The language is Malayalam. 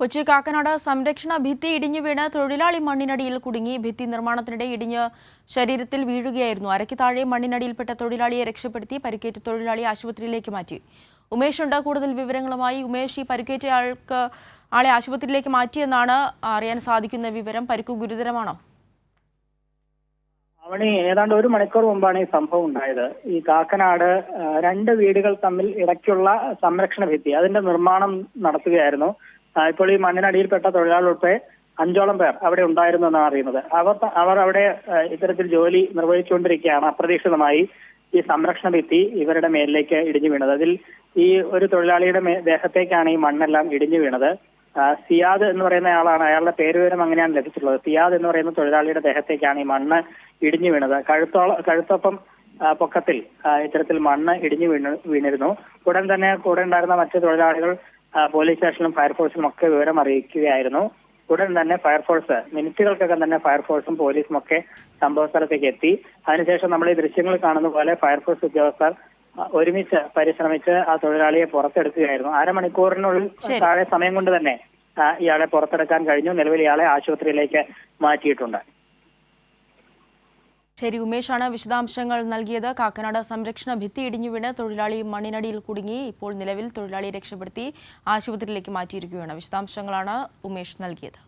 കൊച്ചി കാക്കനാട് സംരക്ഷണ ഭിത്തി ഇടിഞ്ഞു വീണ് തൊഴിലാളി മണ്ണിനടിയിൽ കുടുങ്ങി ഭിത്തി നിർമ്മാണത്തിനിടെ ഇടിഞ്ഞ് ശരീരത്തിൽ വീഴുകയായിരുന്നു. അരയ്ക്ക് താഴെ മണ്ണിനടിയിൽപ്പെട്ട തൊഴിലാളിയെ രക്ഷപ്പെടുത്തി പരിക്കേറ്റ തൊഴിലാളി ആശുപത്രിയിലേക്ക് മാറ്റി. ഉമേഷ് ഉണ്ട്. കൂടുതൽ വിവരങ്ങളുമായി ഉമേഷ് ഈ പരിക്കേറ്റ ആൾക്ക് ആളെ ആശുപത്രിയിലേക്ക് മാറ്റിയെന്നാണ് അറിയാൻ സാധിക്കുന്ന വിവരം. പരിക്കു ഗുരുതരമാണോ? അവണി ഏതാണ്ട് ഒരു മണിക്കൂർ മുമ്പാണ് ഈ സംഭവം ഉണ്ടായത്. ഈ കാക്കനാട് രണ്ട് വീടുകൾ തമ്മിൽ ഇടയ്ക്കുള്ള സംരക്ഷണ ഭിത്തി അതിന്റെ നിർമ്മാണം നടത്തുകയായിരുന്നു. ഇപ്പോൾ ഈ മണ്ണിനടിയിൽപ്പെട്ട തൊഴിലാളി ഉൾപ്പെടെ അഞ്ചോളം പേർ അവിടെ ഉണ്ടായിരുന്നു എന്നാണ് അറിയുന്നത്. അവർ അവർ അവിടെ ഇത്തരത്തിൽ ജോലി നിർവഹിച്ചുകൊണ്ടിരിക്കുകയാണ്. അപ്രതീക്ഷിതമായി ഈ സംരക്ഷണ ഭിത്തി ഇവരുടെ മേലിലേക്ക് ഇടിഞ്ഞു വീണത്. അതിൽ ഈ ഒരു തൊഴിലാളിയുടെ ദേഹത്തേക്കാണ് ഈ മണ്ണെല്ലാം ഇടിഞ്ഞു വീണത്. സിയാദ് എന്ന് പറയുന്ന ആളാണ് അയാളുടെ പേരുവിവരം അങ്ങനെയാണ് ലഭിച്ചിട്ടുള്ളത്. സിയാദ് എന്ന് പറയുന്ന തൊഴിലാളിയുടെ ദേഹത്തേക്കാണ് ഈ മണ്ണ് ഇടിഞ്ഞു വീണത്. കഴുത്തോളം കഴുത്തൊപ്പം പൊക്കത്തിൽ ഇത്തരത്തിൽ മണ്ണ് ഇടിഞ്ഞു വീണ് വീണിരുന്നു. ഉടൻ തന്നെ കൂടെ ഉണ്ടായിരുന്ന മറ്റു തൊഴിലാളികൾ പോലീസ് സ്റ്റേഷനും ഫയർഫോഴ്സും ഒക്കെ വിവരം അറിയിക്കുകയായിരുന്നു. ഉടൻ തന്നെ ഫയർഫോഴ്സ് മിനിറ്റുകൾക്കകം തന്നെ ഫയർഫോഴ്സും പോലീസും ഒക്കെ സംഭവ സ്ഥലത്തേക്ക് എത്തി. അതിനുശേഷം നമ്മൾ ഈ ദൃശ്യങ്ങൾ കാണുന്ന പോലെ ഫയർഫോഴ്സ് ഉദ്യോഗസ്ഥർ ഒരുമിച്ച് പരിശ്രമിച്ച് ആ തൊഴിലാളിയെ പുറത്തെടുക്കുകയായിരുന്നു. അരമണിക്കൂറിനുള്ളിൽ. താഴെ സമയം കൊണ്ട് തന്നെ ഇയാളെ പുറത്തെടുക്കാൻ കഴിഞ്ഞു. നിലവിൽ ഇയാളെ ആശുപത്രിയിലേക്ക് മാറ്റിയിട്ടുണ്ട്. ശരി ഉമേഷാണ് വിശദാംശങ്ങൾ നൽകിയത്. കാക്കനാട് സംരക്ഷണ ഭിത്തി ഇടിഞ്ഞു വീണ് തൊഴിലാളി മണ്ണിനടിയിൽ കുടുങ്ങി. ഇപ്പോൾ നിലവിൽ തൊഴിലാളിയെ രക്ഷപ്പെടുത്തി ആശുപത്രിയിലേക്ക് മാറ്റിയിരിക്കുകയാണ്. വിശദാംശങ്ങളാണ് ഉമേഷ് നൽകിയത്.